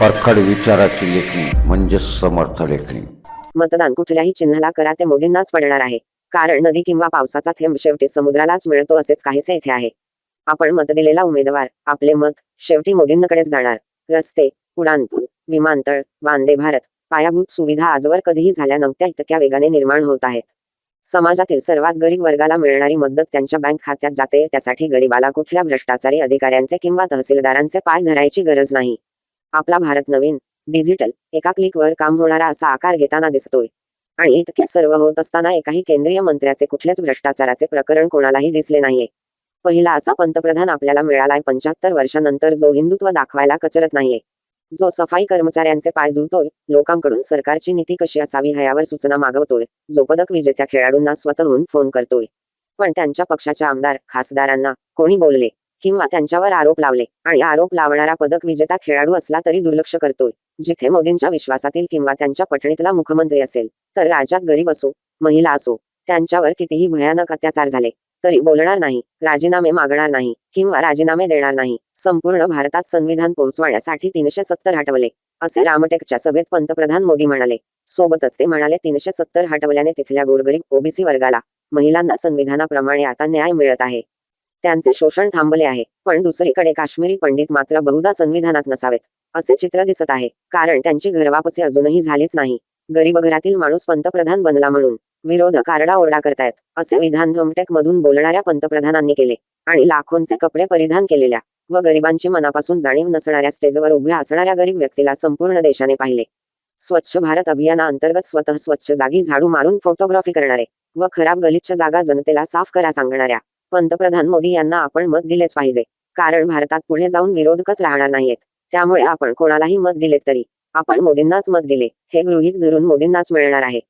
परखड विचाराची लेखणी म्हणजे समर्थ लेखणी. मतदान कुठल्याही चिन्हाला करा ते मोदींनाच पडणार आहे. कारण नदी किंवा पावसाचा थेंब शेवटी समुद्रालाच मिळतो असेच काहीसे इथे आहे. आपण मत दिलेला उमेदवार आपले मत शेवटी मोदींकडेच जाणार. रस्ते उडानपूल विमानतळ वांदे भारत पायाभूत सुविधा आजवर कधीही झाल्या नव्हत्या इतक्या वेगाने निर्माण होत आहेत. समाजातील सर्वात गरीब वर्गाला मिळणारी मदत त्यांच्या बँक खात्यात जाते त्यासाठी गरीबाला कुठल्या भ्रष्टाचारी अधिकाऱ्यांचे किंवा तहसीलदारांचे पाय धरायची गरज नाही. आपला भारत नवीन डिजिटल एका क्लिकवर काम होणारा असा आकार घेताना दिसतोय. आणि इतके सर्व होत असताना एकाही केंद्रीय मंत्र्याचे कुठल्याच भ्रष्टाचाराचे प्रकरण कोणालाही दिसले नाहीये. पहिला असा पंतप्रधान आपल्याला मिळालाय पंच्याहत्तर वर्षानंतर जो हिंदुत्व दाखवायला कचरत नाहीये. जो सफाई कर्मचाऱ्यांचे पाय धुतोय लोकांकडून सरकारची नीती कशी असावी ह्यावर सूचना मागवतोय जो पदक विजेत्या खेळाडूंना स्वतःहून फोन करतोय. पण त्यांच्या पक्षाच्या आमदार खासदारांना कोणी बोलले? किंवा त्यांच्यावर आरोप लावले. आणि आरोप लावणारा पदक विजेता खेळाडू असला तरी दुर्लक्ष करतोय. जिथे मोदींच्या विश्वासातील किंवा त्यांच्या पटणीतला मुख्यमंत्री असेल तर राज्यात गरीब असो महिला असो त्यांच्यावर कितीही भयानक अत्याचार झाले तरी बोलणार नाही राजीनामे मागणार नाही किंवा राजीनामे देणार नाही. संपूर्ण भारतात संविधान पोहोचवण्यासाठी तीनशे सत्तर हटवले असे रामटेकच्या सभेत पंतप्रधान मोदी म्हणाले. सोबतच ते म्हणाले तीनशे सत्तर हटवल्याने तिथल्या गोरगरीब ओबीसी वर्गाला महिलांना संविधानाप्रमाणे आता न्याय मिळत आहे. त्यांचे शोषण थांबले आहे. पण दुसरीकडे काश्मीरी पंडित मात्र बहुधा संविधानात नसावेत असे चित्र दिसत आहे. कारण त्यांची घरवापसी अजूनही झालीच नाही. गरीब घरातील माणूस पंतप्रधान बनला म्हणून विरोधक आरडाओरडा करतायत असे विधान धोमटेक मधून बोलणाऱ्या पंतप्रधानांनी केले. आणि लाखोंचे कपडे परिधान केलेल्या व गरिबांची मनापासून जाणीव नसणाऱ्या स्टेजवर उभ्या असणाऱ्या गरीब व्यक्तीला संपूर्ण देशाने पाहिले. स्वच्छ भारत अभियाना अंतर्गत स्वतः स्वच्छ जागी झाडू मारून फोटोग्राफी करणारे व खराब गलिच्छ जागा जनतेला साफ करा सांगणाऱ्या पंतप्रधान मोदी यांना आपण मत दिलेच पाहिजे. कारण भारतात पुढे जाऊन विरोधकच राहणार नाहीयेत त्यामुळे आपण कोणालाही मत दिले तरी आपण मोदींनाच मत दिले. हे गृहीत धरून मोदींनाच मिळणार आहे.